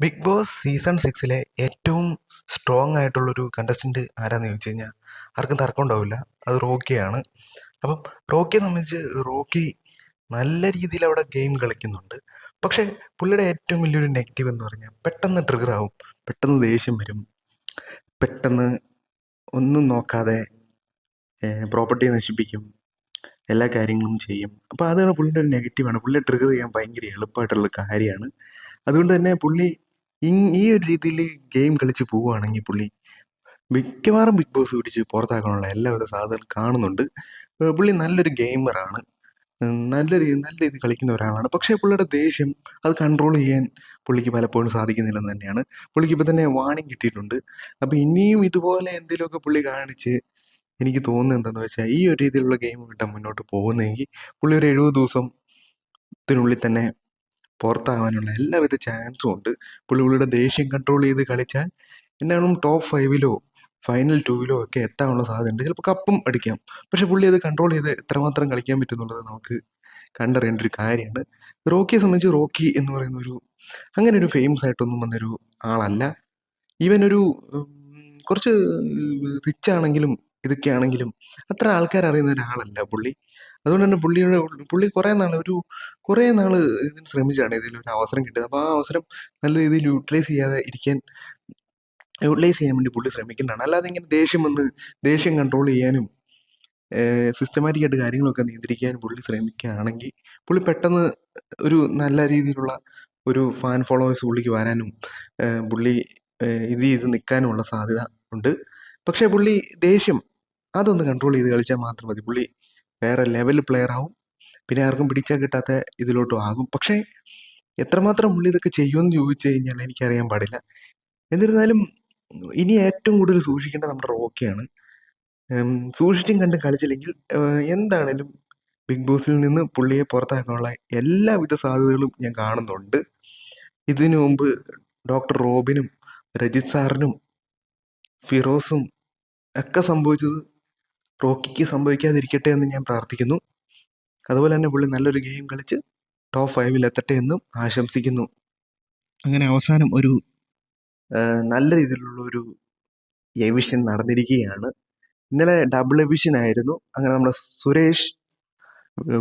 Big boss season സിക്സിലെ ഏറ്റവും strong ആയിട്ടുള്ളൊരു contestant ആരാന്ന് ചോദിച്ചു കഴിഞ്ഞാൽ ആർക്കും തർക്കം ഉണ്ടാവില്ല. അത് റോക്കിയാണ് അപ്പം റോക്കിയെ സംബന്ധിച്ച് റോക്കി നല്ല രീതിയിൽ അവിടെ ഗെയിം കളിക്കുന്നുണ്ട്. പക്ഷേ പുള്ളിയുടെ ഏറ്റവും വലിയൊരു നെഗറ്റീവ് എന്ന് പറഞ്ഞാൽ പെട്ടെന്ന് ട്രിഗർ ആവും. പെട്ടെന്ന് ദേഷ്യം വരും. പെട്ടെന്ന് ഒന്നും നോക്കാതെ പ്രോപ്പർട്ടി നശിപ്പിക്കും. എല്ലാ കാര്യങ്ങളും ചെയ്യും. അപ്പോൾ അതാണ് പുള്ളിയുടെ ഒരു നെഗറ്റീവാണ് പുള്ളിയെ ട്രിഗർ ചെയ്യാൻ ഭയങ്കര എളുപ്പമായിട്ടുള്ള കാര്യമാണ്. അതുകൊണ്ട് തന്നെ പുള്ളി ഈ ഒരു രീതിയിൽ ഗെയിം കളിച്ച് പോവുകയാണെങ്കിൽ പുള്ളി മിക്കവാറും ബിഗ് ബോസ് പിടിച്ച് പുറത്താക്കാനുള്ള എല്ലാവിധ സാധ്യതകളും കാണുന്നുണ്ട്. പുള്ളി നല്ലൊരു ഗെയിമറാണ് നല്ല രീതി നല്ല രീതിയിൽ കളിക്കുന്ന ഒരാളാണ്. പക്ഷേ പുള്ളിയുടെ ദേഷ്യം അത് കൺട്രോൾ ചെയ്യാൻ പുള്ളിക്ക് പലപ്പോഴും സാധിക്കുന്നില്ലെന്ന് തന്നെയാണ്. പുള്ളിക്ക് ഇപ്പം തന്നെ വാണിംഗ് കിട്ടിയിട്ടുണ്ട്. അപ്പോൾ ഇനിയും ഇതുപോലെ എന്തെങ്കിലുമൊക്കെ പുള്ളി കാണിച്ച് എനിക്ക് തോന്നുന്നത് എന്താണെന്ന് വെച്ചാൽ ഈ ഒരു രീതിയിലുള്ള ഗെയിം കിട്ടാൻ മുന്നോട്ട് പോകുന്നതെങ്കിൽ പുള്ളി ഒരു എഴുപത് ദിവസത്തിനുള്ളിൽ തന്നെ പുറത്താവാനുള്ള എല്ലാവിധ ചാൻസും ഉണ്ട്. പുള്ളി ദേഷ്യം കൺട്രോൾ ചെയ്ത് കളിച്ചാൽ എന്നാലും ടോപ്പ് ഫൈവിലോ ഫൈനൽ ടൂവിലോ ഒക്കെ എത്താനുള്ള സാധ്യതയുണ്ട് ചിലപ്പോൾ കപ്പും അടിക്കാം. പക്ഷെ പുള്ളി അത് കൺട്രോൾ ചെയ്ത് എത്രമാത്രം കളിക്കാൻ പറ്റുന്നുള്ളത് നമുക്ക് കണ്ടറിയേണ്ട ഒരു കാര്യമാണ്. റോക്കിയെ സംബന്ധിച്ച് റോക്കി എന്ന് പറയുന്ന ഒരു അങ്ങനെ ഒരു ഫേമസ് ആയിട്ടൊന്നും വന്നൊരു ആളല്ല. ഈവൻ ഒരു കുറച്ച് റിച്ച് ആണെങ്കിലും ഇതൊക്കെ ആണെങ്കിലും അത്ര ആൾക്കാർ അറിയുന്ന ഒരാളല്ല പുള്ളി. അതുകൊണ്ട് തന്നെ പുള്ളിയുടെ പുള്ളി കുറേ നാൾ ഒരു കുറേ നാൾ ഇതിന് ശ്രമിച്ചാണ് ഇതിലൊരു അവസരം കിട്ടിയത് അപ്പോൾ ആ അവസരം നല്ല രീതിയിൽ യൂട്ടിലൈസ് ചെയ്യാതെ ഇരിക്കാൻ യൂട്ടിലൈസ് ചെയ്യാൻ വേണ്ടി പുള്ളി ശ്രമിക്കേണ്ടതാണ്. അല്ലാതെ ഇങ്ങനെ ദേഷ്യം വന്ന് ദേഷ്യം കൺട്രോൾ ചെയ്യാനും സിസ്റ്റമാറ്റിക് ആയിട്ട് കാര്യങ്ങളൊക്കെ നിയന്ത്രിക്കാൻ പുള്ളി ശ്രമിക്കുകയാണെങ്കിൽ പുള്ളി പെട്ടെന്ന് ഒരു നല്ല രീതിയിലുള്ള ഒരു ഫാൻ ഫോളോവേഴ്സ് പുള്ളിക്ക് വരാനും പുള്ളി ഇത് ചെയ്ത് നിൽക്കാനുമുള്ള സാധ്യത ഉണ്ട്. പക്ഷേ പുള്ളി ദേഷ്യം അതൊന്ന് കൺട്രോൾ ചെയ്ത് കളിച്ചാൽ മാത്രം മതി. പുള്ളി വേറെ ലെവൽ പ്ലെയർ ആവും. പിന്നെ ആർക്കും പിടിച്ചാൽ കിട്ടാത്ത ഇതിലോട്ടും ആകും. പക്ഷേ എത്രമാത്രം പുള്ളി ഇതൊക്കെ ചെയ്യുമെന്ന് ചോദിച്ചു കഴിഞ്ഞാൽ എനിക്കറിയാൻ പാടില്ല. എന്നിരുന്നാലും ഇനി ഏറ്റവും കൂടുതൽ സൂക്ഷിക്കേണ്ടത് നമ്മുടെ റോക്കിയാണ് സൂക്ഷിച്ചും കണ്ടും കളിച്ചില്ലെങ്കിൽ എന്താണേലും ബിഗ് ബോസിൽ നിന്ന് പുള്ളിയെ പുറത്താക്കാനുള്ള എല്ലാവിധ സാധ്യതകളും ഞാൻ കാണുന്നുണ്ട്. ഇതിനു മുമ്പ് ഡോക്ടർ റോബിനും രജിത് സാറിനും ഫിറോസും ഒക്കെ സംഭവിച്ചത് റോക്കിക്ക് സംഭവിക്കാതിരിക്കട്ടെ എന്ന് ഞാൻ പ്രാർത്ഥിക്കുന്നു. അതുപോലെ തന്നെ പുള്ളി നല്ലൊരു ഗെയിം കളിച്ച് ടോപ്പ് ഫൈവിൽ എത്തട്ടെ എന്നും ആശംസിക്കുന്നു. അങ്ങനെ അവസാനം ഒരു നല്ല രീതിയിലുള്ള ഒരു എവിഷൻ നടന്നിരിക്കുകയാണ്. ഇന്നലെ ഡബിൾ എവിഷൻ ആയിരുന്നു. അങ്ങനെ നമ്മുടെ സുരേഷ്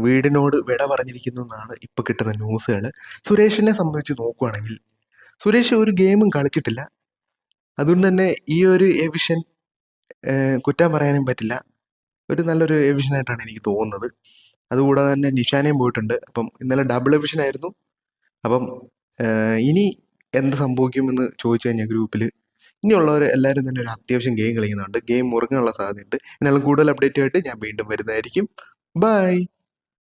വീടിനോട് വിട പറഞ്ഞിരിക്കുന്നു എന്നാണ് ഇപ്പോൾ കിട്ടുന്ന ന്യൂസുകൾ സുരേഷിനെ സംബന്ധിച്ച് നോക്കുകയാണെങ്കിൽ സുരേഷ് ഒരു ഗെയിമും കളിച്ചിട്ടില്ല. അതുകൊണ്ട് തന്നെ ഈ ഒരു എവിഷൻ കുറ്റം പറയാനും പറ്റില്ല. ഒരു നല്ലൊരു എവിഷൻ ആയിട്ടാണ് എനിക്ക് തോന്നുന്നത്. അതുകൂടാതെ തന്നെ നിഷാനയും പോയിട്ടുണ്ട്. അപ്പം ഇന്നലെ ഡബിൾ എവിഷൻ ആയിരുന്നു. അപ്പം ഇനി എന്ത് സംഭവിക്കുമെന്ന് ചോദിച്ചു കഴിഞ്ഞാൽ ഗ്രൂപ്പിൽ ഇനിയുള്ളവർ എല്ലാവരും തന്നെ ഒരു അത്യാവശ്യം ഗെയിം കളിക്കുന്നുണ്ട്. ഗെയിം മുറുങ്ങാനുള്ള സാധ്യതയുണ്ട്. എന്നാലും കൂടുതൽ അപ്ഡേറ്റ് ആയിട്ട് ഞാൻ വീണ്ടും വരുന്നതായിരിക്കും. ബൈ